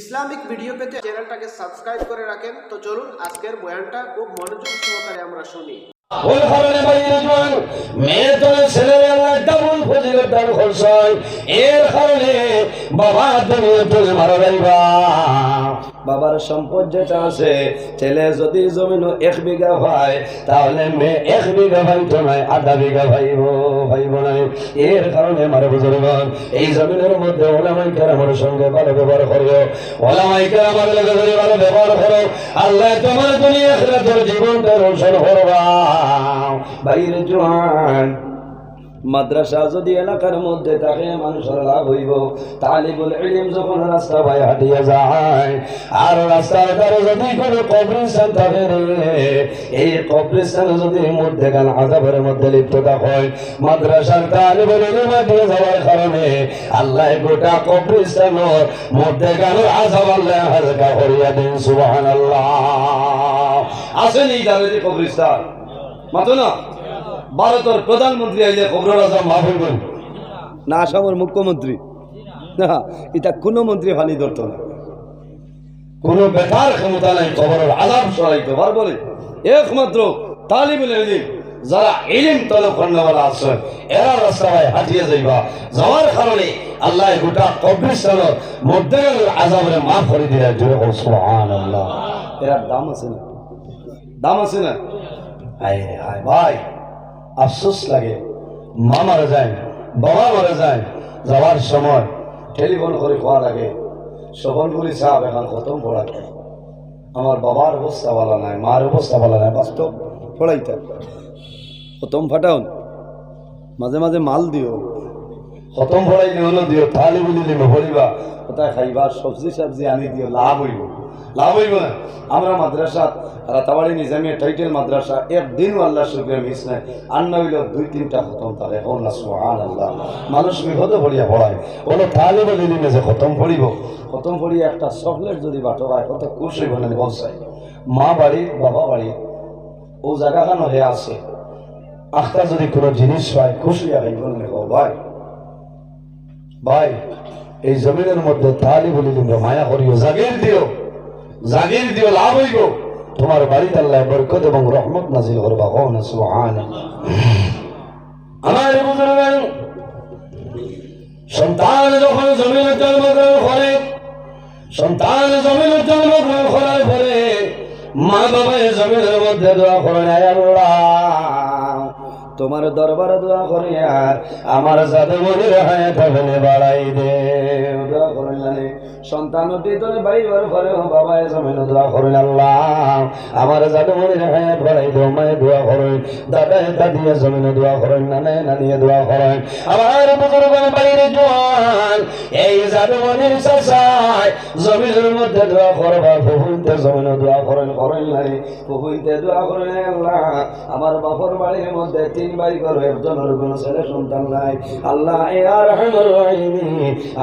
Islamic video পেতে চ্যানেলটাকে subscribe করে রাখেন। তো চলুন, আজকের বয়ানটা খুব মনোযোগ সহকারে আমরা শুনি। ওই কারণে বাইরে মেয়ে তোলে ছেলে আল্লাহ ডাবল ফজিলত দান করছয় এর কারণে বাবা দুনিয়া মারা যাইবা বাবার সম্পদ যেটা আছে, ছেলে যদি জমিন এক বিঘা পায় তাহলে মেয়ে এক বিঘা ভাইতো নয়, আধা বিঘা ভাইব ভাইব নাই এর কারণে মারা বুঝলগণ এই জমিনের মধ্যে ওলামাই কেরামের সঙ্গে ভালো ব্যবহার করিও ওলামাই কেরামের লগে ধরে ভালো ব্যবহার করো। আল্লাহ তোমার দুনিয়া খেলাধর জীবনটা রোশন করবা বাইরে জোয়ান। মাদ্রাসা যদি এলাকার মধ্যে থাকে, মানুষের লাভ হইব। তালিবুল ইলম যখন রাস্তা ভাই হাঁটিয়ে যায়, আর রাস্তার ধারে যদি কোনো কবরিস্তান থাকে এই কবরিস্তান যদি মধ্যে গান আজাবের মধ্যে লিপ্ত থাকে, মাদ্রাসার তালিবুল ইলম হাঁটিয়ে যাওয়ার কারণে আল্লাহ গোটা কবরিস্তানের মধ্যে গান আজাব আল্লাহ হালকা করিয়া দিন সুবাহ সুবহানাল্লাহ। আসেনি জানেনি কবরিস্তান মাতো না? ভারতের প্রধানমন্ত্রী আইলে খবর আজম মাহফুল না। আসামের মুখ্যমন্ত্রী। না এটা কোনো মন্ত্রী ফানি ধরত না। কোন বেকার ক্ষমতা নাই খবরের আজাব সরাইতে পারব একমাত্র তালিবুল ইলিম যারা ইলিম তলব করেনা আছে এরা রাস্তায় হাঁটিয়ে যাইবা। যাওয়ার কারণে আল্লাহ গোটা কবরিস্তানের মধ্যে আজাবরে মাফ করে দিলে জোরে কর সুবহানাল্লাহ। এরা দাম আছে না? দাম আছে না? রে হায় ভাই। আফসোস লাগে। মা মারা যায়, বাবা মারা যায়, যাওয়ার সময় টেলিফোন করে খোয়া লাগে শোভনপুরি সাহেব, এখন খতম পড়াতে আমার বাবার অবস্থা ভালো নাই, মার অবস্থা ভালো নাই, বাস্তব পড়াইতে। খতম ফাটাউন মাঝে মাঝে মাল দিও। খতম হলো দিও, থালি বুলি দিব ভরিবা। কোথায় খাইবা সবজি সবজি আনি দিও, লাভ হইব। লাভ হইব না। আমরা মাদ্রাসা, রাতাবাড়ি নিজামিয়া টাইটেল মাদ্রাসা, একদিনও আল্লাহ শুক্রিয়া মিস নাই। আর না হইলেও দুই তিনটা খতম তারে হোক না সুহান আল্লাহ মানুষ বিপদ পড়িয়া পড়ায়। কোনো তাহলে বলে দিনে যে খতম পড়িব। খতম পড়িয়া একটা চকলেট যদি বাটো হয়, কত খুশি বলে বলছাই মা বাড়ি, বাবা বাড়ি, ও জায়গাখানো হয়ে আছে? আখটা যদি কোনো জিনিস পায় খুশি ও ভাই। ভাই, এই জমিনের মধ্যে তাহলে বলি দিন, মায়া করিও, জাগির দিও। জাগির দিও, লাভ হইব। তোমার বাড়িতে আল্লাহ বরকত এবং রহমত নাজিল করবা। কও না সুবহান আমার বুজুর্গান সন্তান যখন জমিনে জন্মগ্রহণ করে, সন্তান জমিনে জন্মগ্রহণ করার পরে মা বাবা জমিনের মধ্যে দোয়া করেন আয় আল্লাহ, তোমার দরবারে দোয়া করি আর আমার যাদের মনে হায়াত বাড়াই দে। দোয়া জানে সন্তান ভিতরে বাইবার পরে বাবা জমিনে দোয়া করেন আল্লাহ। আমার যাদের মনে হায়াত বাড়াই দে মায়ে দোয়া করেন। দাদা দাদিয়া জমিনে দোয়া নানিয়ে দোয়া করেন। আমার বুজুর্গ বাইরে জোয়ান, এই যাদের মনে জমিনের মধ্যে দোয়া করবা বহুতে জমিনে দোয়া করেন করেন নাই। বহুতে দোয়া করেন আমার বাপর বাড়ির মধ্যে তিন একজনের কোন ছেলে সন্তান নাই। আল্লাহ, এ আর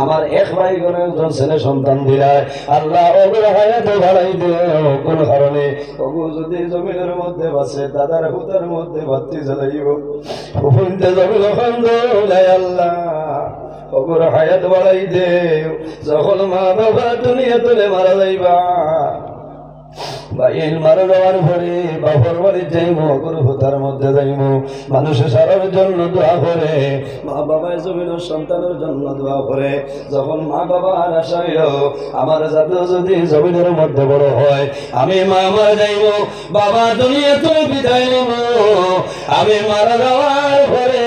আমার এক ভাই করে একজন ছেলে সন্তান দিলায়। আল্লাহ ওগুলো হায়াত কোন কারণে। ওগু যদি জমিনের মধ্যে বাসে, দাদার হুতার মধ্যে বাতি জ্বালাইব বহুতে জমিন আল্লাহ। ওগুর হায়াত বাড়াই দে। যখন মা বাবা দুনিয়া তুলে মারা যাইবা বাইল মারা যাওয়ার পরে বাপর বাড়ি যাইব গুরু হুতার মধ্যে যাইব। মানুষের সারার জন্য দোয়া করে মা বাবা জমিন সন্তানের জন্য দোয়া করে। যখন মা বাবা আর আসাইল আমার জাদু যদি জমিনের মধ্যে বড় হয়, আমি মা মারা যাইব, বাবা দুনিয়া তুমি বিদায় নিব। আমি মারা যাওয়ার পরে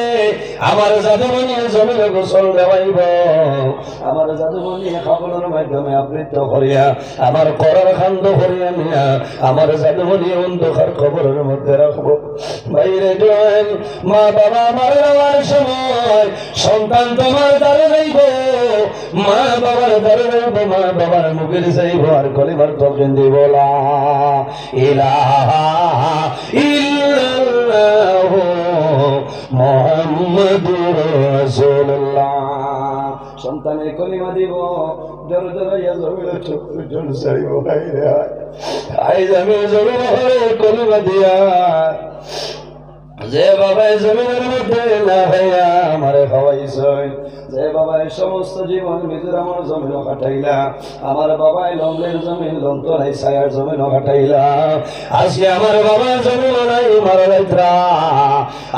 আমার জাদুমণি জমিনে গোসল দেওয়াইব। আমার জাদুমণি খাবলের মাধ্যমে আবৃত করিয়া আমার করার খান্দ করিয়া নিয়া আমার জাদুমণি অন্ধকার খবরের মধ্যে রাখব। বাইরে জয়েন, মা বাবা আমার যাওয়ার সময় সন্তান তোমার দ্বারে যাইব। মা বাবার দ্বারে যাইব, মা বাবার মুখের যাইব আর কলিবার তলকেন দিব। লা ইলাহা মোহাম্মদুর রাসূলুল্লাহ। সন্তানের কলিমা দিব জোর জোরাইয়া জমিন চোখজন সারিব হাইরে আই আমি জমিন হলে কলিমা দিয়া। যে বাবাই জমিনের মধ্যে না হইয়া আমারে খাওয়াইছই, যে বাবাই সমস্ত জীবন মিজোরামের জমিন কাটাইলা, আমার বাবাই লংলের জমিন লন্তরাই ছায়ার জমিন কাটাইলা। আজকে আমার বাবার জমিন নাই মারা যাইত্রা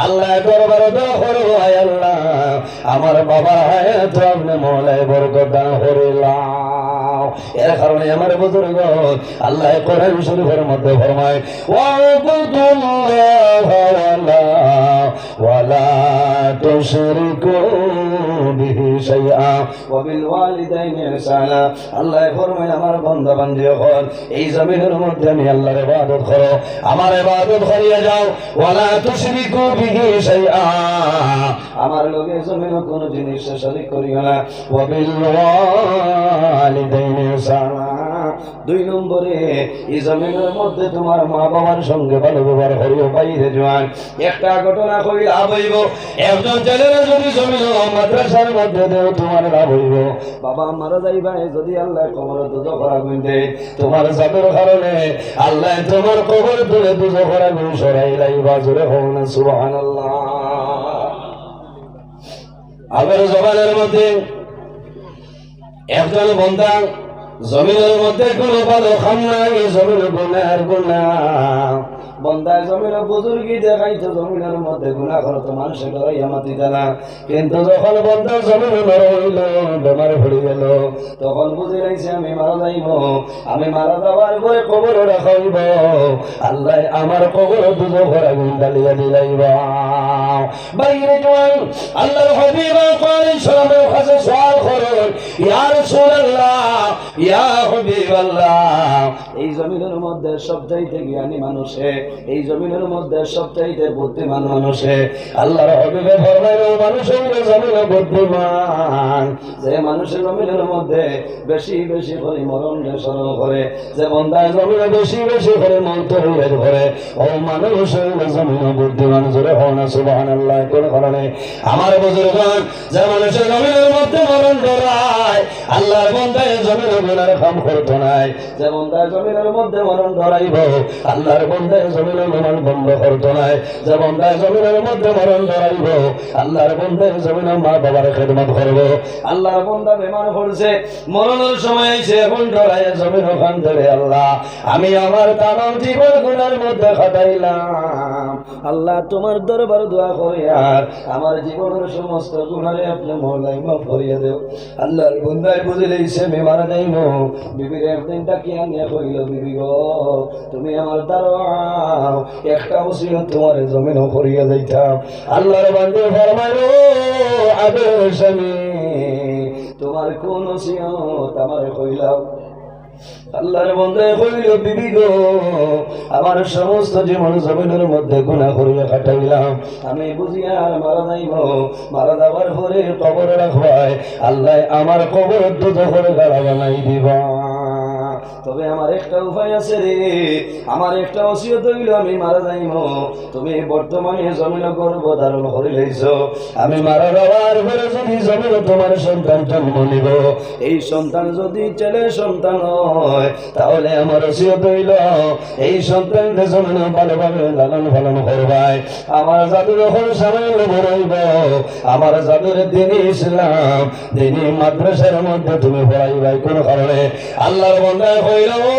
আল্লাহ দরবার দখর ভাই আল্লাহ। আমার বাবা তো আপনি মহলায় বরকত দান করিলাম এর কারণে আমার বুজুর্গ আল্লাহ কোরআন শরীফের মধ্যে ফরমায় ওয়াবুদুল্লাহ ওয়ালা ওয়ালা তুশরিকু বিহি শাইআ ওয়া বিল ওয়ালিদাইনি ইহসানা আল্লাহ আমার বান্দা বান্দি হল এই জমিনের মধ্যে আমি আল্লাহর ইবাদত করো। আমার ইবাদত করিয়া যাও। ওয়ালা তুশরিকু বিহি শাইআ। আমার লগে জমিন কোন জিনিস শরীক করিও না। ওয়া বিল ওয়ালিদাইনি ইহসানা। দুই নম্বরে এই জমিনের মধ্যে তোমার মা বাবার সঙ্গে ভালো ব্যবহার করিও বাইরে জোয়ান। একটা ঘটনা কই লাভ হইব? একজন ছেলেরা যদি জমিন মাদ্রাসার মধ্যে দেও, তোমার লাভ হইব। বাবা মারা যাইবা যদি আল্লাহ কবর দুজো করা গুনতে। তোমার জাতের কারণে আল্লাহ তোমার কবর তুলে দুজো করা গুণ সরাই লাইবা, জোরে হোক না, সুবহানাল্লাহ। আগের জবানের মধ্যে একজন বন্ধা জমিনের মধ্যে কোনো ভালো খাম নাই জমিন গুনার গুনা বন্দায় জমিন বুজুর্গি দেখাইতো জমিনের মধ্যে গুণা করতো মানুষের লড়াইয়া মাতি না কিন্তু যখন বন্দা জমিন হইল, বেমারে পড়ে গেল, তখন বুঝে লাইছে আমি মারা যাইব। আমি মারা যাওয়ার পরে কবর রাখাইব আল্লাহ আমার কবর দুজো ঘরে গুণ ডালিয়া দিলাইব। বাইরে জোয়ান, আল্লাহর হবিবা কালী সালামের কাছে সওয়াল ইয়া রাসূলুল্লাহ, ইয়া এই জমিনের মধ্যে সবচাইতে জ্ঞানী মানুষে এই জমিনের মধ্যে সবচাইতে বুদ্ধিমান মানুষে আল্লাহর হবিবে ফরমাইল মানুষ হইল জমিনে বুদ্ধিমান। যে মানুষের জমিনের মধ্যে বেশি বেশি করে মরণ স্মরণ করে যে বন্দায় জমিনে বেশি বেশি করে মন্ত্র হইলে ধরে ও মানুষ হইল জমিনে বুদ্ধিমান। জোরে হও না, সুবহানাল্লাহ, কোন কারণে। আমার বুজুর্গণ যে মানুষের জমিনের মধ্যে মরণ ধরায় আল্লাহ বন্দায় জমিনে গুনার কাম করতো নাই যে বন্দায় জমিনের মধ্যে ধরাইব, আল্লাহর মরণ বন্ধ করতো নাই যে বন্দায় জমিনের মধ্যে মরণ ধরাইব, আল্লাহর জমিনে মা বাবার খেদমত করব। আল্লাহর বন্দা বেমার করছে, মরণের সময় সে এখন ওখান আল্লাহ, আমি আমার তামাম জীবন গুনার মধ্যে খাটাইলাম। আল্লাহ তোমার দরবার দোয়া করি, আর আমার জীবনের সমস্ত গুণারে আপনি মহলাই মাফ করিয়ে দেও। আল্লাহর বন্দায় বুঝে লইছে আমি মারা যাইব বিবির একদিন ডাকিয়া নিয়ে কইল বিবি গো, তুমি আমার দাঁড়াও একটা ওসিয়ত তোমার জমিনও করিয়া যাইতাম। আল্লাহর বান্দে ফরমাইল আদর স্বামী তোমার কোন ওসিয়ত আমার কইলাও আল্লাহর বন্ধে হইল বিবি গো, আমার সমস্ত জীবন জমিনের মধ্যে গুণা করিয়া কাটাইলাম। আমি বুঝিয়া আর মারা যাইব, মারা যাবার পরে কবর রাখবায়, আল্লাহ আমার কবর দুধ করে গাড়া বানাই দিবা। তবে আমার একটা উপায় আছে রে। আমার একটা অসিয়ত হইল, আমি মারা যাইব। তুমি বর্তমানে জমিন গর্ব ধারণ করে লইছ। আমি মারা যাওয়ার পরে যদি জমিন তোমার সন্তান জন্ম নিব, এই সন্তান যদি ছেলে সন্তান হয়, তাহলে আমার অসিয়ত হইল, এই সন্তানকে জমিন ভালোভাবে লালন পালন করবাই। আমার জাদু যখন সামান্য বড়ইব। আমার জাদুর দিন ইসলাম, দিনী মাদ্রাসার মধ্যে তুমি পড়াইবাই। কোন কারণে? আল্লাহর বন্ধায় হইল ও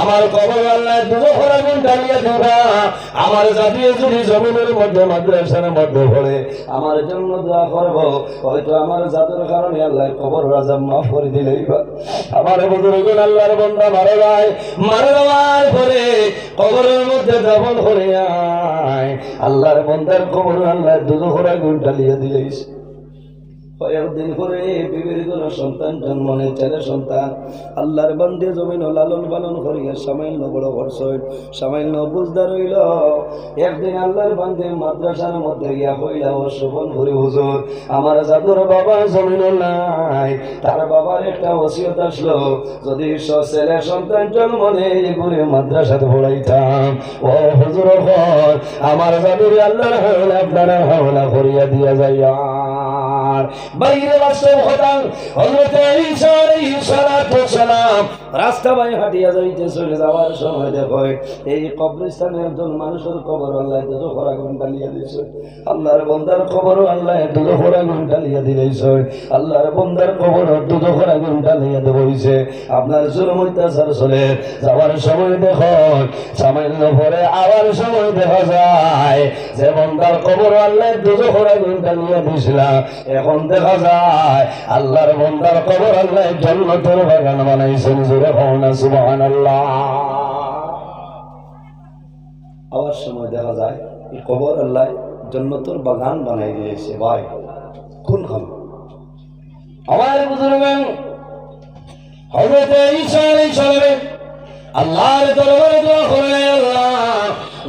আমার কবর আল্লাহ গুণ আমার জাতীয় যদি জমিনের মধ্যে মাদ্রাসার মধ্যে পড়ে, আমার দোয়া করব। হয়তো আমার জাতের কারণে আল্লাহ কবর রাজা মাফ করে দিলেই। আমার বুজুর্গ আল্লাহর বন্ধা মারা যায়। মারা যাওয়ার পরে কবরের মধ্যে দাফন করে আয়। আল্লাহর বন্ধার কবর আল্লাহ দুটো ঘোরা গুণ ডালিয়া দিলেইছে সন্তান সন্তান। জমিন লালন পালন করিয়া বুঝদার হইল। একদিন গিয়া আমার জাদুর বাবা জমিন নাই, তার বাবার একটা ওসিয়ত আসলো, যদি ছেলে সন্তান জন্ম নেই করে মাদ্রাসাতে পড়াইতাম, ও হুজুর ঘর আমার জাদুর আল্লাহর আপনারা হাওলা করিয়া দিয়া যাইয়া। আর বাইরে বাস্তব হতাম অন্য ঈসা আলাইহিস সালাতু সালাম রাস্তা হাঁটিয়া যাইতে চলে যাওয়ার সময় দেখো, এই কবরস্থানে একজন মানুষের কবর আল্লাহ আল্লাহর বন্দার আল্লাহ আল্লাহর বন্দার দেবইছে। আপনার জুলুম অত্যাচার চলে, যাওয়ার সময় দেখো, সামান্য পরে আবার সময় দেখা যায় যে বন্দার কবর আল্লাহ দুটো খরা গুণ ডালিয়া দিয়েছিলাম এখন দেখা যায়, আল্লাহর বন্দার কবর আল্লাহ জন্নতের বাগান জোরে আবার সময় দেখা যায় এই কবর আল্লাহ জন্নতর বাগান বানাই দিয়েছে ভাই। কোন খাম আমার বুজুর্গ হযরত ঈসা আলাইহিস সালাম আল্লাহর দরবারে দোয়া করলেন আল্লাহ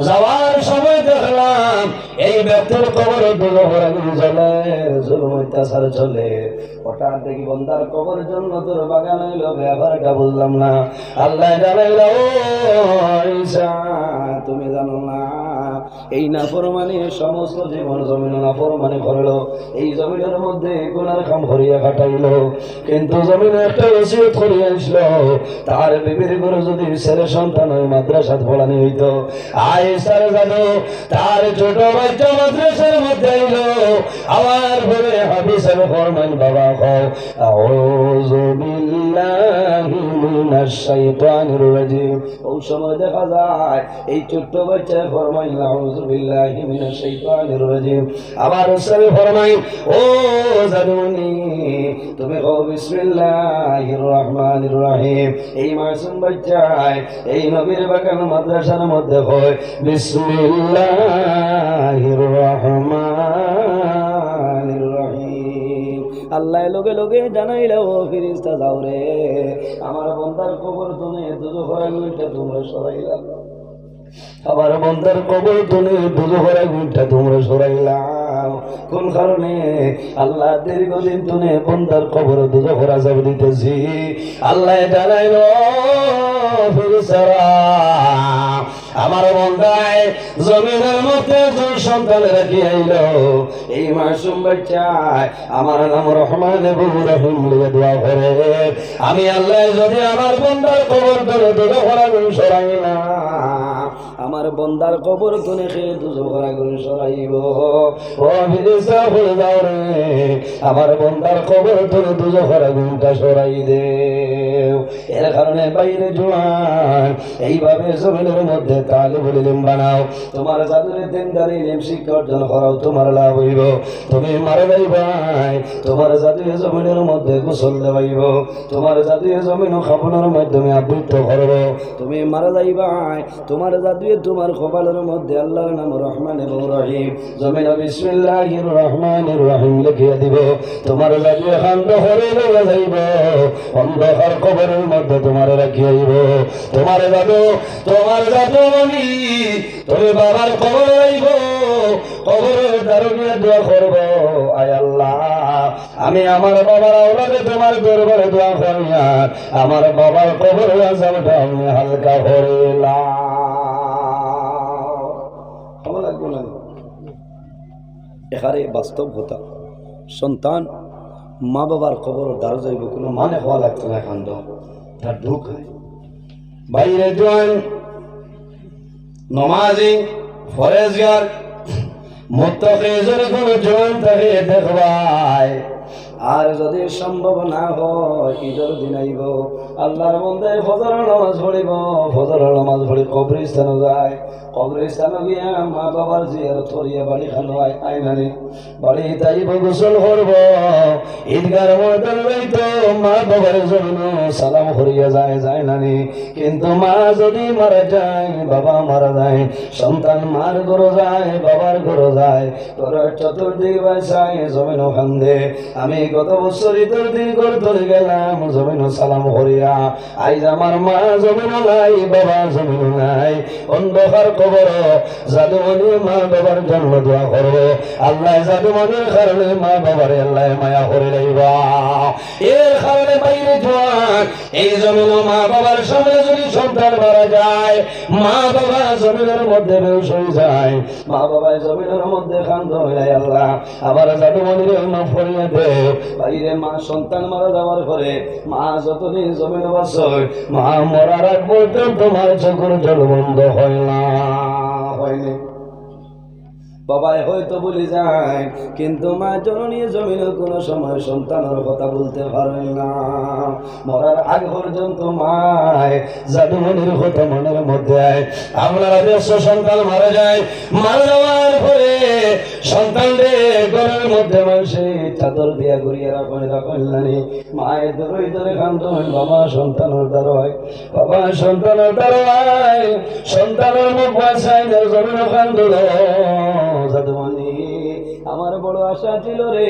যাওয়ার সময় দেখলাম ব্যক্তির কবর হরাগুলি চলে জুলুম অত্যাচার চলে। হঠাৎ দেখি বন্দার কবর জন্য তোর বাগান হইল, ব্যাপারটা বুঝলাম না। আল্লাহ জানাইল তুমি জানো না এই নাফরমানি সমস্ত জীবন জমিন নাফরমানি করল এই জমিনের মধ্যে গুনার কাম ভরিয়া কাটাইলো কিন্তু জমিনে একটা রসিদ করিয়া আসলো। তার বিবির করে যদি ছেলে সন্তান ওই মাদ্রাসাত পড়ানি হইতো। আয়েসার জানো তার ছোট বাচ্চা মাদ্রাসার মধ্যে আইলো। আমার ঘরে হাফিজের ফরমান, বাবা, কও, আউযু সময় দেখা যায়, এই ছোট্ট বাচ্চা ফরমাই আউযু বিল্লাহি মিনাশ শাইতানির রাজিম। আবার সবে ফরমাই ও জাদুনি তুমি কও বিসমিল্লাহির রহমানির রহিম। এই মাসুম বাচ্চায়, এই নবীর বাগান মাদ্রাসার মধ্যে হয়, বিসমিল্লাহির রহমানির রহিম। আল্লাহ লগে লগে জানাইলে, ও ফিরিস্তা যাও রে। আমার বন্দার কবর তুমি দুজো ঘরে তোমরা সরাইলা আবার বন্দার কবর তুমি দুজো ঘরে গুইটা তোমরা সরাইলাম। কোন কারণে? আল্লাহ দীর্ঘদিন তুমি বন্দার কবর দুজো ঘরা যাব দিতেছি। আল্লাহ জানাইল আমার বন্ধায় জমিনের মধ্যে দুই সন্তান রাখি আইল। এই মাসুম বাচ্চায় আমার নাম রহমান এবং রহিম লিয়ে দোয়া করে। আমি আল্লাহ যদি আমার বন্দার কবর ধরে দুটো ভরা গুণ সরাই না আমার বন্দার কবর তুলে আমার বন্দার কবর তুলে ভরা গুণটা সরাই দে। এর কারণে বাইরে জোয়ান, এইভাবে জমিনের মধ্যে তালে বলিলেন বানাও। তোমার জাদুরে দিনদারি ইলিম শিক্ষা অর্জন করাও তোমার লাভ হইব। তুমি মারা যাইবাই তোমার জাদুয়ে জমিনের মধ্যে গোসল দেবাইব তোমার জাদুয়ে জমিন খাবনের মাধ্যমে আবৃত্ত করব। তুমি মারা যাইবাই তোমার জাদুয়ে তোমার কপালের মধ্যে আল্লাহর নাম রহমান এবং রহিম। জমিন বিসমিল্লাহির রহমানির রহিম লিখিয়া দিব। তোমার জাদুয়ে খান্দ হরে লইয়া যাইব। অন্ধকার কবরের মধ্যে তোমার রাখিয়াইব তোমার জাদু তোমার জাদু মনি তুমি বাবার কবর আইব কবরের দারুণিয়া দোয়া করব। আয় আল্লাহ, আমি আমার বাবার আওলাদে তোমার দরবারে দোয়া করিয়া আমার বাবার কবর আজাবটা আমি হালকা করিলাম ভালো লাগবে না। এখানে বাস্তব হতা। সন্তান মা বাবার খবর দ্বারা যাইব কোনো মানে হওয়া লাগতো না এখন তো তার জোয়ান, নমাজি দেখবাই আর যদি সম্ভব না হয়, ঈদের দিন আইব। আল্লাহর মধ্যে ফজর নামাজ পড়িব। ফজর নামাজ পড়ি কবরিস্তানে যায়। কবরিস্তানে গিয়া মা বাবার জিয়ার থরিয়া বাড়ি খানো আইনানি বাড়ি তাইব গোসল করব। ঈদগার ময়দান যাইতো, মা বাবার জন্য সালাম করিয়া যায় যায় নানি কিন্তু মা যদি মারা যায়, বাবা মারা যায়, সন্তান মার ঘর যায়, বাবার ঘর যায় তোর চতুর্দিক বাসায় জমিন ওখান খান্দে। আমি গত বছর ঈদের দিন ঘর ধরে গেলাম জমিন সালাম করিয়া। আইজ আমার মা জমিন নাই, বাবা জমিন নাই। অন্ধকার কবর জাদুমণি মা বাবার জন্ম দোয়া করব। আল্লাহ জাদু মনের কারণে মা বাবার আল্লাহ মায়া করে লইবা। এর কারণে বাইরে জোয়ান, এই জমিন মা বাবার সামনে যদি সন্তান মারা যায়, মা বাবা জমিনের মধ্যে বেউস হয়ে যায়। মা বাবা জমিনের মধ্যে কান্দ হয়ে আল্লাহ, আবার জাদু মন্দিরে ফরিয়ে দে। বাইরে মা, সন্তান মারা যাওয়ার পরে মা যতদিন জমিন বাসয় মা মরার আগ পর্যন্ত তোমার চোখের জল বন্ধ হয় না। হয়নি। বাবাই হয়তো বলে যায়, কিন্তু মা জননী জমিনে কোনো সময় সন্তানের কথা বলতে পারে না। মরার আগ পর্যন্ত মায়, জাদুমনির কথা মনের মধ্যে আপনারা দেড়শো সন্তান মারা যায়, মারা যাওয়ার পরে সন্তান রে ঘরের মধ্যে মানুষে চাদর দিয়া ঘুরিয়ে রাখেন রাখেন নানি। মায়ের ধরে ধরে কান্ত হয়, বাবা সন্তানের দ্বার হয় বাবা সন্তানের দ্বার হয় সন্তানের মুখ বাসায় জমিন কান্দ জাদুমণি আমার বড় আশা ছিল রে,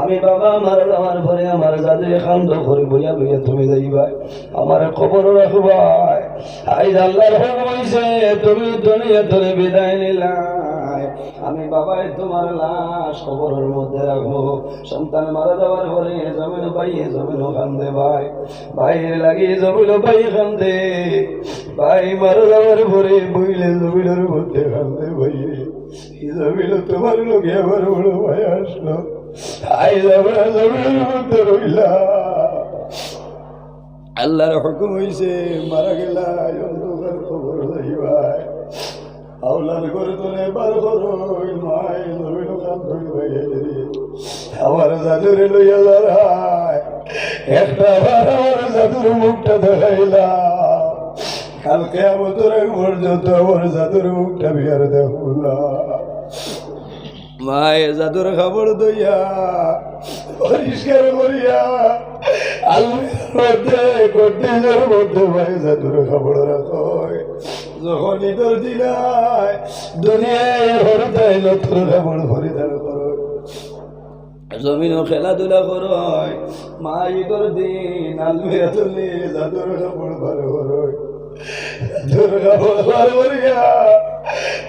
আমি বাবা আমার আমার পরে আমার জাদু কান্দ করে বইয়া বইয়া তুমি যাইবা আমার খবর রাখবাই। আই হুকুম হইছে তুমি দুনিয়া ধরে বিদায় নিলাই। আমি বাবাই তোমার লাশ খবরের মধ্যে রাখব, সন্তান মারা যাওয়ার পরে জমিন পাইয়ে জমিন কান্দে ভাই। ভাইয়ের লাগিয়ে জমিন পাই কান্দে ভাই মারা যাওয়ার পরে বইলে জমিনের মধ্যে কান্দে ভাইয়ে জমিন তোমার লোকে আমার বড় ভাই আসলো আই যাবরা জমিনের মধ্যে রইলা আল্লাহর হুকুম হইছে, মারা গেলা অন্ধকার খবর যাইবাই। আওলার করে তোলে বার করো মাই জমিন কাম ধরি ভাইয়ে আমার জাদুরে লইয়া দাঁড়ায়। একটা বার আমার জাদুর মুখটা দেখাইলা কালকে আমার তোর পর্যন্ত আমার জাদুর মুখটা বিয়ার দেখো না। মায়ে জাদুর খবর দইয়া, পরিষ্কার করিয়া আলমির মধ্যে কর্তিজের মধ্যে ভাই জাদুর খবর রাখো। যখন নতুন খেলাধুলা করয় মা ইদর দিন আলমিরা তুলি জাদুর খবর ভালো করয় দুর্গা বলবার বলিয়া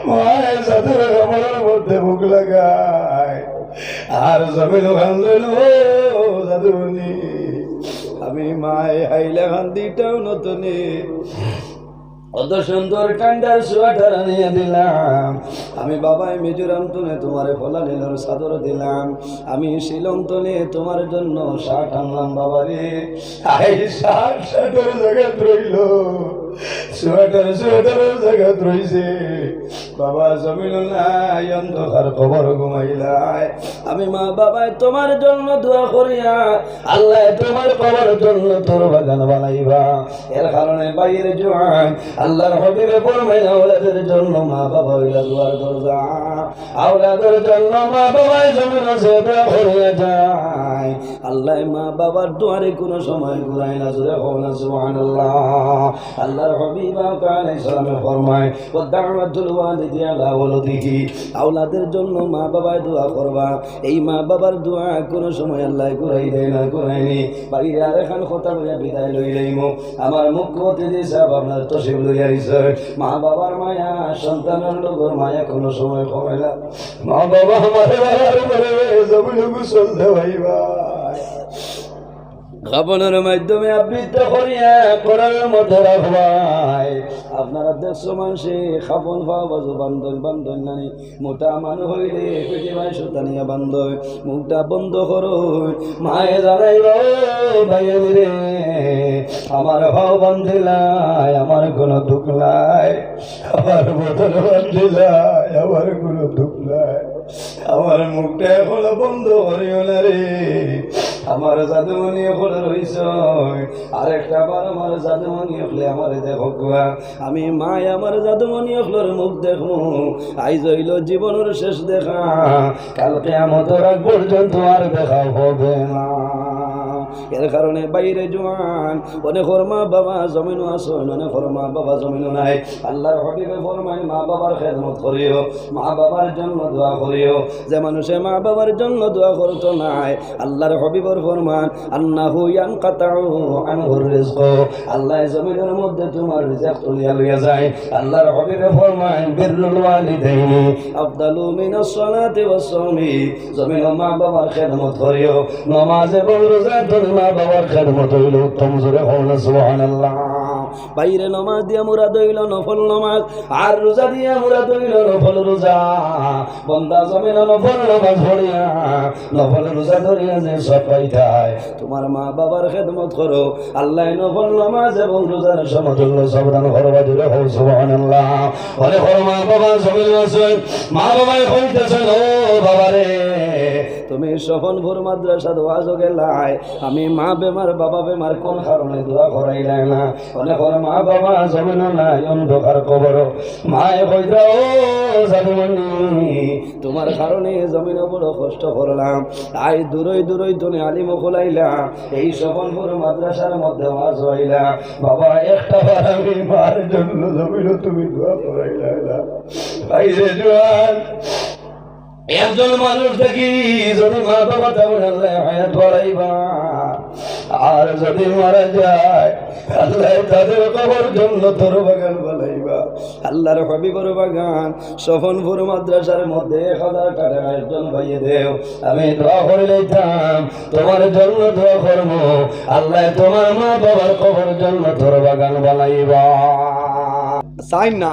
মায়ের সাথে আমার মধ্যে মুখ লাগায় আর জমিন ওখান দাদুনি আমি মায়ে হাইলা খান দিটাও নতুনি অত সুন্দর ঠান্ডার সোয়াটার আনিয়ে দিলাম। আমি বাবাই মিজোরাম তুলে তোমার ফলা নীলর চাদর দিলাম আমি শিলং তুলে তোমার জন্য শার্ট আনলাম বাবারে। আই শার্ট শার্টের জায়গা রইল। সোয়াটার সোয়াটারের জায়গা রইছে খবর আমি মা বাবাই তোমার জন্য দোয়া করিয়া আল্লাহ তোমার কবর জন্য তোর বাগান বানাইবা। এর কারণে বাইরে জোয়ান আল্লাহর হবিবে ফরমাই জন্য মা বাবা হইলা দুয়ার দরজা। আওলাদের জন্য মা বাবাই জমিন আছে, দোয়া করিয়া যায়। আল্লাহ মা বাবার কোনো সময় ঘুরাই না জুড়ে হও না, সুবহানাল্লাহ। আল্লাহর হবিবা আলাইহিস সালামে ফরমায় ও দাওয়াতুল আওলাদের জন্য মা বাবায় দোয়া করবা। এই মা বাবার দোয়া কোনো সময় আল্লাহ ঘুরাই দেয় না ঘুরাইনি বাইরে আর এখন কথা বলে বিদায় লই লইমু আমার মুখ্যমন্ত্রী যে সাহেব আপনার তসিব লই আইছে। মা বাবার মায়া, সন্তানের লোকের মায়া কোনো সময় কমে না। মা বাবা আমার গুসল দেওয়াইবা। খাবনের মাধ্যমে আবৃত্তি করিয়া করার মধ্যে রাখবাই আপনারা দেড়শো মানুষে খাবন পাওয়া বাজু বান্ধন বান্ধন নানি। মোটা মানুষ হইলে পেটে সুতানিয়া বান্ধব মুখটা বন্ধ করো, মায়ে জানাই ভাই রে, আমার ভাও বান্ধিলাই, আমার কোনো দুঃখ নাই। আমার বোতল বান্ধিলাই, আমার কোনো দুঃখ নাই। আমার মুখটা এখনও বন্ধ করিও না রে। আমার জাদুমণি হলে রইছ আর একটা বার আমার জাদু নিয়ে হলে আমার দেখো আমি মাই আমার জাদু নিয়ে হলোর মুখ দেখব আইজ হইল জীবনের শেষ দেখা। কালকে আমার পর্যন্ত আর দেখা হবে না। এর কারণে বাইরে জোয়ান অনেক ওর মা বাবা জমিনও আসন অনেক ওর মা বাবা জমিনও নাই। আল্লাহর হবিবে ফরমায়, মা বাবার খেদমত করিও, মা বাবার জন্য দোয়া করিও। যে মানুষে মা বাবার জন্য দোয়া করতো নাই, আল্লাহর হবিবর ফরমান, আন্নাহু ইয়ান কাতাউ আনহুর রিজক। আল্লাহ জমিনের মধ্যে তোমার রিজক তুলিয়া লইয়া যায়। আল্লাহর হবিবে ফরমান বিররুল ওয়ালিদাইনি, আফদালু মিনাস সালাতি ওয়াস সাওমি জমিন মা বাবার খেদমত করিও। নমাজ এবং রোজা তোর মা বাবার খেদমত হইল, উত্তম জোরে হল সুবহানাল্লাহ। বাইরে নমাজ দিয়া মুরাদ হইল, নফল নমাজ। আর রোজা দিয়া মুরাদ হইল, নফল রোজা। বন্দা জমিন নফল নমাজ পড়িয়া, নফল রোজা ধরিয়া যে সব পাইতায়, তোমার মা বাবার খেদমত করো। আল্লাহ নফল নমাজ এবং রোজার সমতুল্য সবদান করবা দূরে হল সুবহানাল্লাহ। বলে হল মা বাবা আছে মা বাবাই কইতেছেন, ও বাবারে তুমি সফল ভোর মাদ্রাসা দোয়া গেলাই আমি মা বেমার, বাবা বেমার, কোন কারণে দোয়া করাইলাই না? অনেক মা বাবা জমিন নাই অন্ধকার কবর। মায়ে কইরা ও তোমার কারণে জমিন বড় কষ্ট করলাম। তাই দূরই দূরই তুমি আলিম খোলাইলাম। এই সফল ভোর মাদ্রাসার মধ্যে ওয়াজ হইলা। বাবা, একটা বার আমি মার জন্য জমিন তুমি দোয়া করাইলা ভাইরে জোয়ান একজন মানুষ দেখি যদি মা বাবা তেমন হায়াত বাড়াইবা আর যদি মারা যায়, আল্লাহ তাদের কবর জন্য তোর বাগান বানাইবা। আল্লাহর হবিবর বাগান সফনপুর মাদ্রাসার মধ্যে এক হাজার টাকা একজন ভাইয়ে দেও। আমি দোয়া করে তোমার জন্য দোয়া করব। আল্লাহ, তোমার মা বাবার কবর জন্য তোর বাগান সাইন না।